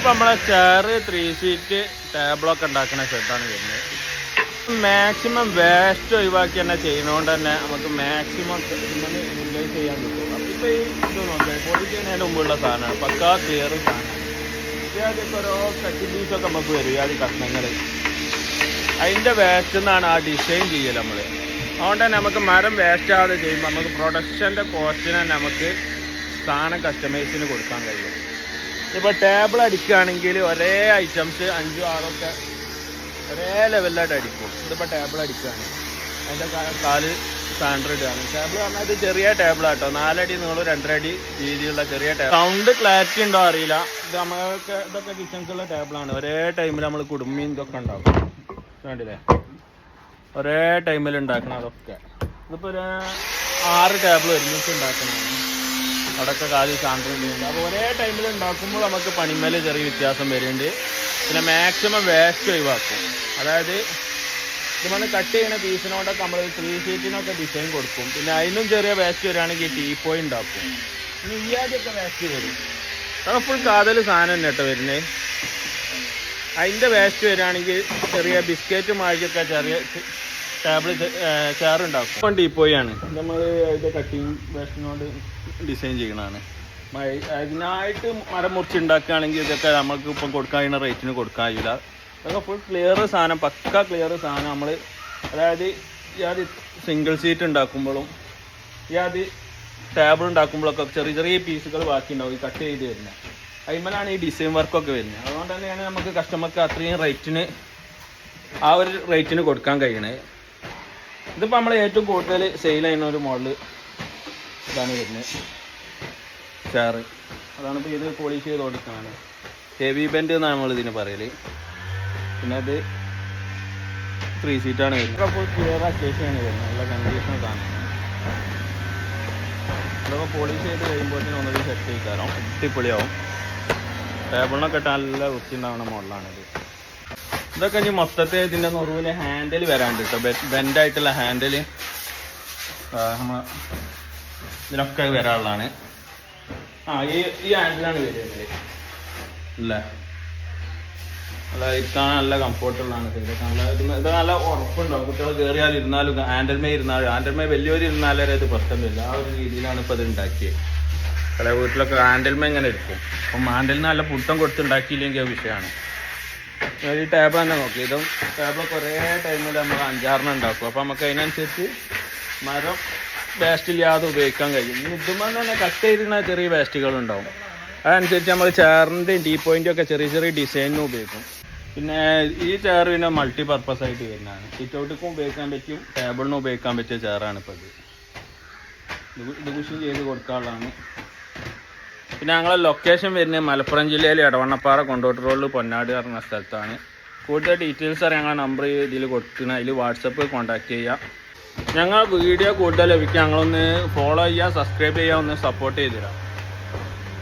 ഇപ്പൊ നമ്മളെ chair three seat ടേബിളൊക്കെ ഉണ്ടാക്കുന്ന സെറ്റാണ് വരുന്നത്. മാക്സിമം വേസ്റ്റ് ഒഴിവാക്കി തന്നെ ചെയ്യുന്നതുകൊണ്ട് തന്നെ നമുക്ക് മാക്സിമം റിലൈസ് ചെയ്യാൻ പറ്റും. അപ്പൊ ഇപ്പൊ ഈ ഇത് നോക്കിയാൽ പൊടി ചെയ്യുന്നതിന് മുമ്പുള്ള സാധനമാണ്. പക്കാ ക്ലിയർ സാധനമാണ് ഇത്യാദ്യമൊക്കെ ഓരോ കട്ടി പീസൊക്കെ നമുക്ക് വരും ഇയാദ്യ കഷ്ണങ്ങൾ അതിന്റെ വേസ്റ്റ് നിന്നാണ് ആ ഡിസൈൻ ചെയ്യൽ നമ്മൾ അതുകൊണ്ട് തന്നെ നമുക്ക് മരം വേസ്റ്റ് ആവാതെ ചെയ്യുമ്പോൾ നമുക്ക് പ്രൊഡക്ഷന്റെ കോസ്റ്റിനെ നമുക്ക് സാധനം കസ്റ്റമൈസിന് കൊടുക്കാൻ കഴിയും. ഇപ്പോൾ ടേബിൾ അടിക്കുകയാണെങ്കിൽ ഒരേ ഐറ്റംസ് അഞ്ചും ആറൊക്കെ ഒരേ ലെവലിലായിട്ട് അടിക്കും. ഇതിപ്പോൾ ടേബിൾ അടിക്കുകയാണ്. അതിന്റെ കാൽ സ്റ്റാൻഡേർഡ് ഇടുകയാണ് ടേബിൾ പറഞ്ഞാൽ ഇത് ചെറിയ ടേബിൾ ആട്ടോ. നാലടി നീളും രണ്ടരടി രീതിയിലുള്ള ചെറിയ ടേബിൾ സൗണ്ട് ക്ലാരിറ്റി ഉണ്ടോ അറിയില്ല. ഇത് നമ്മളൊക്കെ ഇതൊക്കെ കിച്ചൺസുള്ള ആണ്. ഒരേ ടൈമിൽ നമ്മൾ കുടുംബം ഇതൊക്കെ ഉണ്ടാക്കും. വേണ്ടില്ലേ ഒരേ ടൈമിൽ ഉണ്ടാക്കണം അതൊക്കെ. ഇതിപ്പോൾ ഒരു ആറ് ടേബിൾ ഒരുമിച്ച് ഉണ്ടാക്കണതാണ്. അവിടെയൊക്കെ കാൽ സാന്ദ്രതയുണ്ട് അപ്പോൾ ഒരേ ടൈമിൽ ഉണ്ടാക്കുമ്പോൾ നമുക്ക് പണിമേലെ ചെറിയ വ്യത്യാസം വരുന്നുണ്ട്. പിന്നെ മാക്സിമം വേസ്റ്റ് ഒഴിവാക്കും. അതായത് നമ്മൾ കട്ട് ചെയ്യുന്ന പീസിനോടൊക്കെ നമ്മൾ ത്രീ ഷീറ്റിനൊക്കെ ഡിസൈൻ കൊടുക്കും. പിന്നെ അതിനും ചെറിയ വേസ്റ്റ് വരികയാണെങ്കിൽ ടീ പോയി ഉണ്ടാക്കും. ഇനി ഈ ആദ്യമൊക്കെ വേസ്റ്റ് വരും. കാരണം ഫുൾ കാതൽ സാധനം തന്നെ കേട്ടോ വരുന്നത് അതിന്റെ വേസ്റ്റ് വരികയാണെങ്കിൽ ചെറിയ ബിസ്ക്കറ്റ് മാഴിക്കൊക്കെ ചെറിയ ടേബിൾ ചെയർ ഉണ്ടാക്കും വണ്ടി പോയാണ്. നമ്മൾ അതിന്റെ കട്ടിങ് വേസ്റ്റിനോട് ഡിസൈൻ ചെയ്യണതാണ്. അതിനായിട്ട് മരം മുറിച്ച് ഉണ്ടാക്കുകയാണെങ്കിൽ ഇതൊക്കെ നമ്മൾക്ക് ഇപ്പം കൊടുക്കാൻ കഴിയുന്ന റേറ്റിന് കൊടുക്കാൻ കഴിയില്ല. അതൊക്കെ ഫുൾ ക്ലിയർ സാധനം പക്ക ക്ലിയർ സാധനം നമ്മൾ അതായത് ഈ സിംഗിൾ സീറ്റ് ഉണ്ടാക്കുമ്പോഴും ഈ അത് ടേബിൾ ഉണ്ടാക്കുമ്പോഴൊക്കെ ചെറിയ ചെറിയ പീസുകൾ ബാക്കി ഉണ്ടാവും ഈ കട്ട് ചെയ്ത് വരുന്നത്. അതിന്മേലാണ് ഈ ഡിസൈൻ വർക്കൊക്കെ വരുന്നത്. അതുകൊണ്ട് തന്നെയാണ് നമുക്ക് കസ്റ്റമർക്ക് അത്രയും റേറ്റിന് ആ ഒരു റേറ്റിന് കൊടുക്കാൻ കഴിയണത്. ഇതിപ്പോൾ നമ്മൾ ഏറ്റവും കൂടുതൽ സെയിൽ ചെയ്യുന്ന ഒരു മോഡൽ ഇതാണ് വരുന്നത്. ചാറ് അതാണ് ഇപ്പോൾ ഇത് പോളിഷ് ചെയ്ത് കൊടുക്കുന്നതാണ് ഹെവി ബെൻഡ് എന്നാണ് നമ്മൾ ഇതിന് പറയൽ പിന്നെ അത് ത്രീ സീറ്റാണ് വരുന്നത്. അപ്പോൾ ക്ലിയർ അക്കേഷനാണ് വരുന്നത്. നല്ല കണ്ടീഷൻ കാണുന്നത്. അതൊക്കെ പോളിഷ് ചെയ്ത് കഴിയുമ്പോഴത്തേനും ഒന്നുകൂടി സെറ്റ് തരാം. അടിപൊളിയാവും. ടേബിളിനൊക്കെ ഇട്ടാൽ നല്ല വൃത്തി ഉണ്ടാവുന്ന മോഡലാണിത് ഇതൊക്കെ ഇനി മൊത്തത്തിൽ ഇതിന്റെ നുറുവിൽ ഹാൻഡിൽ വരാണ്ട് കേട്ടോ ബെൻഡായിട്ടുള്ള ഹാൻഡിൽ ഇതിനൊക്കെ വരാനുള്ളതാണ്. ആ ഈ ഈ ഹാൻഡിലാണ് വരുന്നത് അല്ല? ഇരിക്കാൻ നല്ല കംഫർട്ടുള്ളതാണ് ഇതൊക്കെ നല്ല ഇത് നല്ല ഉറപ്പുണ്ടാവും കുട്ടികൾ കയറിയാൽ ഇരുന്നാലും ഹാൻഡിൽമേ ഇരുന്നാലും ഹാൻഡിൽമേ വലിയവർ ഇരുന്നാലേ ഇത് പ്രശ്നമില്ല. ആ ഒരു രീതിയിലാണ് ഇപ്പോൾ ഇത് ഉണ്ടാക്കിയത്. ചില വീട്ടിലൊക്കെ ഹാൻഡിൽമേ ഇങ്ങനെ എടുക്കും. അപ്പം ആൻഡലിന് നല്ല പുട്ടം കൊടുത്തുണ്ടാക്കിയില്ലെങ്കിൽ വിഷയമാണ്. ഈ ടേബിൾ തന്നെ നോക്കി. ഇതും ടേബിൾ കുറേ ടൈമിൽ നമ്മൾ അഞ്ചാറെണ്ണം ഉണ്ടാക്കും. അപ്പോൾ നമുക്ക് അതിനനുസരിച്ച് മരം വേസ്റ്റ് ഇല്ലാതെ ഉപയോഗിക്കാൻ കഴിയും. ഇതുമ്പോൾ തന്നെ കട്ട് ചെയ്തിരുന്ന ചെറിയ വേസ്റ്റുകൾ ഉണ്ടാവും. അതനുസരിച്ച് നമ്മൾ ചെയറിന്റെയും ടീ പോയിന്റും ഒക്കെ ചെറിയ ചെറിയ ഡിസൈനും ഉപയോഗിക്കും. പിന്നെ ഈ ചെയർ പിന്നെ മൾട്ടി പർപ്പസ് ആയിട്ട് വരുന്നതാണ്. ചുറ്റോട്ടിക്കും ഉപയോഗിക്കാൻ പറ്റും ടേബിളിനും ഉപയോഗിക്കാൻ പറ്റിയ ചെയറാണ് ഇപ്പോൾ ഇത് ഇത് ഇത് കുഷൻ ചെയ്ത് കൊടുക്കാനുള്ളതാണ്. പിന്നെ ഞങ്ങളെ ലൊക്കേഷൻ വരുന്നത് മലപ്പുറം ജില്ലയിലെ ഇടവണ്ണപ്പാറ കൊണ്ടോട്ട് റോഡിൽ പൊന്നാട് പറഞ്ഞ സ്ഥലത്താണ്. കൂടുതൽ ഡീറ്റെയിൽസ് അറിയാൻ ഞങ്ങളെ നമ്പർ ഇതിൽ കൊടുക്കുന്ന അതിൽ വാട്സപ്പ് കോൺടാക്ട് ചെയ്യുക ഞങ്ങൾ വീഡിയോ കൂടുതൽ ലഭിക്കുക ഞങ്ങളൊന്ന് ഫോളോ ചെയ്യുക സബ്സ്ക്രൈബ് ചെയ്യുക ഒന്ന് സപ്പോർട്ട് ചെയ്തിടാം